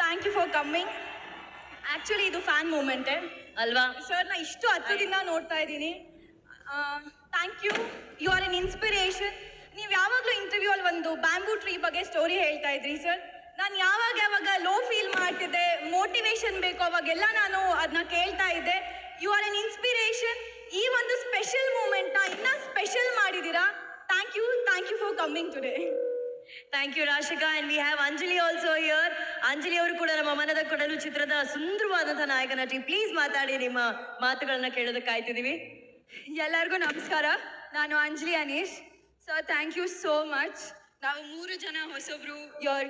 Thank you for coming actually ಇದು fan ಮೂಮೆಂಟೇ ಅಲ್ವಾ? ಸರ್ ನಾ ಇಷ್ಟು ಹತ್ತಿರದಿಂದ ನೋಡ್ತಾ ಇದ್ದೀನಿ. Thank you you are an inspiration ನೀವು ಯಾವಾಗಲೂ ಇಂಟರ್ವ್ಯೂ ಅಲ್ಲಿ ಒಂದು ಬ್ಯಾಂಬೂ ಟ್ರೀ ಬಗ್ಗೆ ಸ್ಟೋರಿ ಹೇಳ್ತಾ ಇದ್ರಿ ಸರ್ ನಾನು ಯಾವಾಗ ಯಾವಾಗ ಲೋ ಫೀಲ್ ಮಾಡ್ತಿದ್ದೆ ಮೋಟಿವೇಶನ್ ಬೇಕು ಅವಾಗೆಲ್ಲ ನಾನು ಅದನ್ನ ಕೇಳ್ತಾ ಇದ್ದೆ. ಯು ಆರ್ ಎನ್ ಇನ್ಸ್ಪಿರೇಷನ್ ಈ ಒಂದು ಸ್ಪೆಷಲ್ ಮೂಮೆಂಟ್ನ ಇನ್ನೂ ಸ್ಪೆಷಲ್ ಮಾಡಿದ್ದೀರಾ? Thank you thank you for coming today thank you Rashika and we have Anjali also here Anjali ಅವರು ಕೂಡ ನಮ್ಮ ಮನದ ಕೊಡಲು ಚಿತ್ರದ ಸುಂದರವಾದಂತಹ ನಾಯಕ ನಟಿ ಪ್ಲೀಸ್ ಮಾತಾಡಿ ನಿಮ್ಮ ಮಾತುಗಳನ್ನ ಕೇಳೋದಕ್ಕೆ ಕಾಯ್ತಿದೀವಿ ಎಲ್ಲರಿಗೂ ನಮಸ್ಕಾರ. ನಾನು Anjali Anish. Sir thank you so much ನಾವು ಮೂರು ಜನ ಹೊಸಬ್ರು ಯೋರ್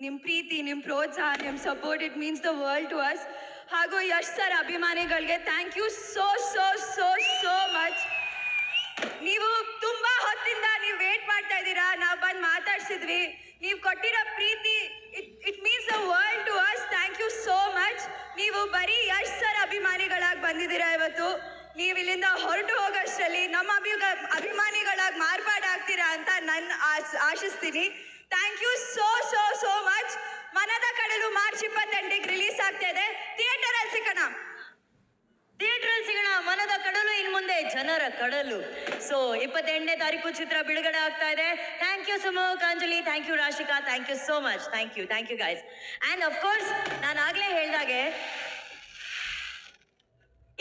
ನಿಮ್ಮ ಪ್ರೀತಿ ನಿಮ್ಮ ಪ್ರೋತ್ಸಾಹ ನಿಮ್ಮ support it means the world to us ಹಾಗೂ ಯಶ್ ಸರ್ ಅಭಿಮಾನಿಗಳಿಗೆ thank you so so so so much ನೀವು ತುಂಬಾ ಹೊತ್ತಿಂದ ನೀವು ವೇಟ್ ಮಾಡ್ತಾ ಇದ್ದೀರಾ? ನಾವು ಮಾತಾಡ್ಸಿದ್ವಿ ನೀವು ಕೊಟ್ಟಿರೋ ಪ್ರೀತಿ it it means the world to us thank you so much ನೀವು ಬರೀ ಯಶ್ ಸರ್ ಅಭಿಮಾನಿಗಳಾಗಿ ಬಂದಿದ್ದೀರಾ ಇವತ್ತು? ನೀವು ಇಲ್ಲಿಂದ ಹೊರಟು ಹೋಗೋಷ್ಟರಲ್ಲಿ ನಮ್ಮ ಅಭಿ ಅಭಿಮಾನಿಗಳಾಗಿ ಮಾರ್ಪಾಡಾಗ್ತೀರಾ ಅಂತ ನನ್ನ ಆಶಿಸ್ತೀನಿ. Thank you so so so much Manada Kadalu March ಇಪ್ಪತ್ತೆಂಟಿಗೆ release ಆಗ್ತಾ ಇದೆ. ಥಿಯೇಟರಲ್ಲಿ ಸಿಗೋಣ. ಥಿಯೇಟರ್ ಮನದ ಕಡಲು ಇನ್ ಮುಂದೆ ಜನರ ಕಡಲು. ಸೊ ಇಪ್ಪತ್ತೆಂಟನೇ ತಾರೀಕು ಚಿತ್ರ ಬಿಡುಗಡೆ ಆಗ್ತಾ ಇದೆ. ಥ್ಯಾಂಕ್ ಯು ಸುಮೋ ಕಾಂಜಲಿ thank you Rashika. Thank you so much thank you thank you guys and of course ನಾನು ಆಗ್ಲೇ ಹೇಳ್ದಾಗೆ,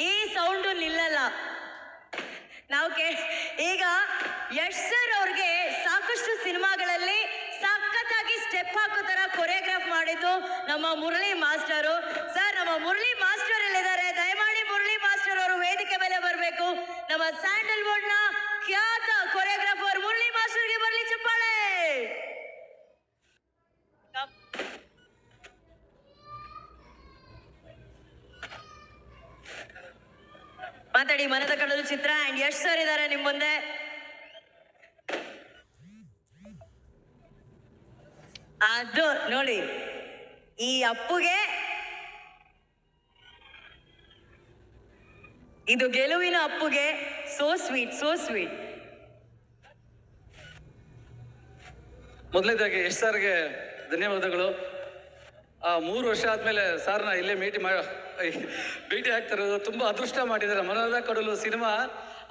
ಈ ಸೌಂಡು ನಿಲ್ಲಲ್ಲ. ನಾವು ಕೇ, ಈಗ ಯಶ್ ಸರ್ ಅವ್ರಿಗೆ ಸಾಕಷ್ಟು ಸಿನಿಮಾಗಳಲ್ಲಿ ಸಖತ್ತಾಗಿ ಸ್ಟೆಪ್ ಹಾಕೋ ತರ ಕೊರಿಯೋಗ್ರಾಫ್ ಮಾಡಿದ್ದು ನಮ್ಮ ಮುರಳಿ ಮಾಸ್ಟರು ಸರ್ ನಮ್ಮ ಮುರಳಿ ಮಾಸ್ಟರ್ ವೇದಿಕೆ ಮೇಲೆ ಬರಬೇಕು. ನಮ್ಮ ಸ್ಯಾಂಡಲ್ವುಡ್ನ ಖ್ಯಾತ ಕೊರಿಯೋಗ್ರಾಫರ್ ಮುರಳಿ ಮಾಸ್ಟರ್ಗೆ ಬರಲಿ ಚಪ್ಪಾಳೆ. ಮಾತಾಡಿ, ಮನದ ಕಡಲು ಚಿತ್ರ ಅಂಡ್ ಯಶ್ ಸರ್ ಇದ್ದಾರೆ ನಿಮ್ಮ ಮುಂದೆ. ಅದು ನೋಡಿ, ಈ ಅಪ್ಪುಗೆ ಇದು ಗೆಲುವಿನ ಅಪ್ಪುಗೆ ಸೋ ಸ್ವೀಟ್ ಸೋ ಸ್ವೀಟ್ ಮೊದಲನೇದಾಗಿ ಯಶ್ ಸರ್ಗೆ ಧನ್ಯವಾದಗಳು. ಆ ಮೂರು ವರ್ಷ ಆದಮೇಲೆ ಸಾರ್ನ ಇಲ್ಲೇ ಭೇಟಿ ಮಾ ಭೇಟಿ ಆಗ್ತಿರೋದು ತುಂಬ ಅದೃಷ್ಟ ಮಾಡಿದ್ದಾರೆ. ಮನದ ಕಡಲು ಸಿನಿಮಾ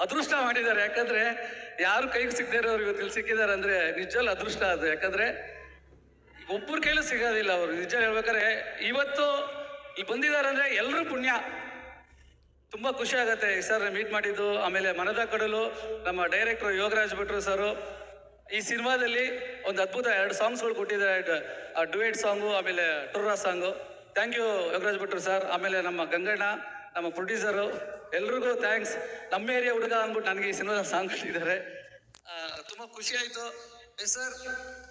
ಅದೃಷ್ಟ ಮಾಡಿದ್ದಾರೆ. ಯಾಕಂದ್ರೆ ಯಾರು ಕೈಗೆ ಸಿಗದೆ ಇರೋರು ಇವತ್ತು ಸಿಕ್ಕಿದ್ದಾರೆ ಅಂದ್ರೆ ನಿಜವಲ್ಲ ಅದೃಷ್ಟ ಅದು. ಯಾಕಂದ್ರೆ ಒಬ್ಬರ ಕೈಲೂ ಸಿಗೋದಿಲ್ಲ ಅವರು. ನಿಜ ಹೇಳ್ಬೇಕಾದ್ರೆ ಇವತ್ತು ಇಲ್ಲಿ ಬಂದಿದ್ದಾರೆ ಅಂದ್ರೆ ಎಲ್ಲರೂ ಪುಣ್ಯ. ತುಂಬಾ ಖುಷಿ ಆಗತ್ತೆ ಸರ್ ಮೀಟ್ ಮಾಡಿದ್ದು. ಆಮೇಲೆ ಮನದ ಕಡಲು ನಮ್ಮ ಡೈರೆಕ್ಟರ್ ಯೋಗರಾಜ್ ಭಟ್ರು ಸರು. ಈ ಸಿನಿಮಾದಲ್ಲಿ ಒಂದು ಅದ್ಭುತ ಎರಡು ಸಾಂಗ್ಸ್ಗಳು ಕೊಟ್ಟಿದ್ದಾರೆ. ಡುವೇಟ್ ಸಾಂಗು ಆಮೇಲೆ ಟುರ್ರಾ ಸಾಂಗು ಥ್ಯಾಂಕ್ ಯು ಯೋಗರಾಜ್ ಭಟ್ರು ಸರ್ ಆಮೇಲೆ ನಮ್ಮ ಗಂಗಣ್ಣ, ನಮ್ಮ ಪ್ರೊಡ್ಯೂಸರು ಎಲ್ರಿಗೂ ಥ್ಯಾಂಕ್ಸ್ ನಮ್ಮ ಏರಿಯಾ ಹುಡುಗ ಅಂದ್ಬಿಟ್ಟು ನನಗೆ ಈ ಸಿನಿಮಾದ ಸಾಂಗ್ ಕೊಟ್ಟಿದ್ದಾರೆ. ತುಂಬ ಖುಷಿ ಆಯ್ತು. ಸರ್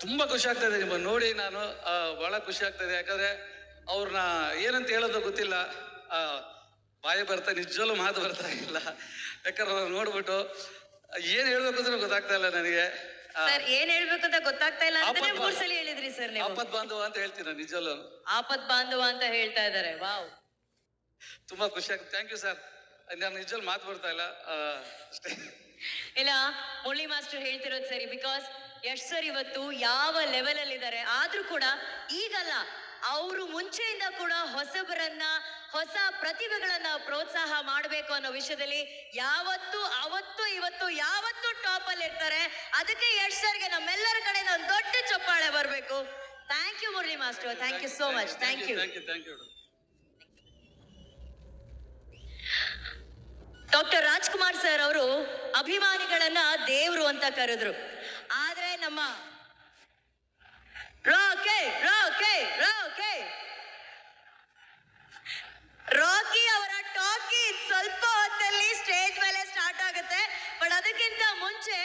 ತುಂಬಾ ಖುಷಿ ಆಗ್ತಾ ನಿಮ್ಮ ನೋಡಿ ನಾನು. ಬಹಳ ಖುಷಿ ಆಗ್ತಾ ಇದೆ. ಯಾಕಂದ್ರೆ ಅವ್ರನ್ನ ಏನಂತ ಹೇಳೋದು ಗೊತ್ತಿಲ್ಲ. ಬಾಯಿ ಬರ್ತಾ ನಿಜವಲ್ಲೂ ಮಾತು ಬರ್ತಾ ಇಲ್ಲ. ಯಾಕಂದ್ರೆ ನೋಡ್ಬಿಟ್ಟು ಏನ್ ಹೇಳ್ಬೇಕು ಅಂತ ಗೊತ್ತಾಗ್ತಾ ಇಲ್ಲ ನನಗೆ. ಸರ್ ಏನ್ ಹೇಳ್ಬೇಕು ಅಂತ ಗೊತ್ತಾಗ್ತಾ ಇಲ್ಲ ಅಂತಾನೆ ಮೂರ್ ಸಲ ಹೇಳಿದ್ರಿ ಸರ್ ನೀವು. ಆಪತ್ ಬಾಂಧವ ಅಂತ ಹೇಳ್ತೀನಿ ನಾನು ನಿಜವಲ್ಲೂ ಆಪತ್ ಬಾಂಧವ ಅಂತ ಹೇಳ್ತಾ ಇದ್ದಾರೆ ವಾವ್. ತುಂಬಾ ಖುಷಿ ಆಗುತ್ತೆ. ಥ್ಯಾಂಕ್ ಯು ಸರ್ ನಾನು ನಿಜವಲ್ಲಿ ಮಾತು ಬರ್ತಾ ಇಲ್ಲ. ಅಷ್ಟೇ. ಇಲ್ಲ ಮುರಳಿ ಮಾಸ್ಟರ್ ಹೇಳ್ತಿರೋದು ಸರಿ ಬಿಕಾಸ್ ಯಶ್ ಸರ್ ಇವತ್ತು ಯಾವ ಲೆವೆಲ್ ಅಲ್ಲಿ ಇದ್ದಾರೆ ಆದ್ರೂ ಕೂಡ ಈಗಲ್ಲ ಅವರು ಮುಂಚೆಯಿಂದ ಕೂಡ ಹೊಸಬರನ್ನ ಹೊಸ ಪ್ರತಿಭೆಗಳನ್ನ ಪ್ರೋತ್ಸಾಹ ಮಾಡಬೇಕು ಅನ್ನೋ ವಿಷಯದಲ್ಲಿ ಯಾವತ್ತು ಅವತ್ತು ಇವತ್ತು ಯಾವತ್ತು ಟಾಪ್ ಅಲ್ಲಿ ಇರ್ತಾರೆ. ಅದಕ್ಕೆ ಯಶ್ ಸರ್ಗೆ ನಮ್ಮೆಲ್ಲರ ಕಡೆ ಒಂದು ದೊಡ್ಡ ಚಪ್ಪಾಳೆ ಬರಬೇಕು. Thank you Murali master. Thank you so much thank you doctor Rajkumar sir ಅವರು ಅಭಿಮಾನಿಗಳನ್ನ ದೇವ್ರು ಅಂತ ಕರೆದ್ರು ಆದ್ರೆ ನಮ್ಮ ರಾಕೆ ರಾಕೆ ರಾಕೆ ರಾಕಿ ಅವರ ಟಾಕಿ ಸ್ವಲ್ಪ ಹೊತ್ತಲ್ಲಿ ಸ್ಟೇಜ್ ಮೇಲೆ ಸ್ಟಾರ್ಟ್ ಆಗುತ್ತೆ ಬಟ್ ಅದಕ್ಕಿಂತ ಮುಂಚೆ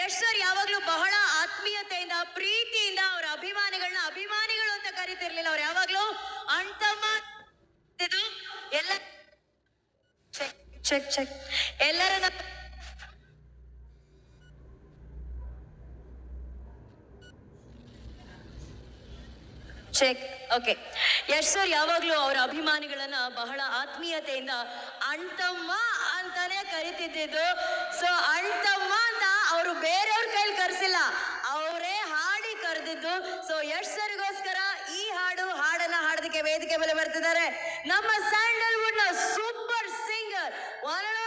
ಯಶ್ ಸರ್ ಯಾವಾಗ್ಲೂ ಬಹಳ ಆತ್ಮೀಯತೆಯಿಂದ ಪ್ರೀತಿಯಿಂದ ಅವರ ಅಭಿಮಾನಿಗಳನ್ನ ಅಭಿಮಾನಿಗಳು ಅಂತ ಕರಿತಿರ್ಲಿಲ್ಲ ಅವ್ರು ಯಾವಾಗ್ಲೂ ಅಣ್ತಮ್ಮ ಇದು ಎಲ್ಲ ಚೆಕ್ ಚೆಕ್ ಎಲ್ಲರ ಚೆಕ್ ಓಕೆ ಯಶ್ ಸರ್ ಯಾವಾಗ್ಲೂ ಅವರ ಅಭಿಮಾನಿಗಳನ್ನ ಬಹಳ ಆತ್ಮೀಯತೆಯಿಂದ ಅಣ್ತಮ್ಮ ಅಂತಾನೆ ಕರಿತಿದ್ದಿದ್ದು. ಸೊ ಅಣ್ತಮ್ಮ ಅಂತ ಅವರು ಬೇರೆಯವ್ರ ಕೈಲಿ ಕರೆಸಿಲ್ಲ. ಅವರೇ ಹಾಡಿ ಕರೆದಿದ್ದು. ಸೊ ಯಶ್ ಸರ್ಗೋಸ್ಕರ ವೇದಿಕೆ ಮೇಲೆ ಬರ್ತಿದ್ದಾರೆ. ನಮ್ಮ ಸ್ಯಾಂಡಲ್ One and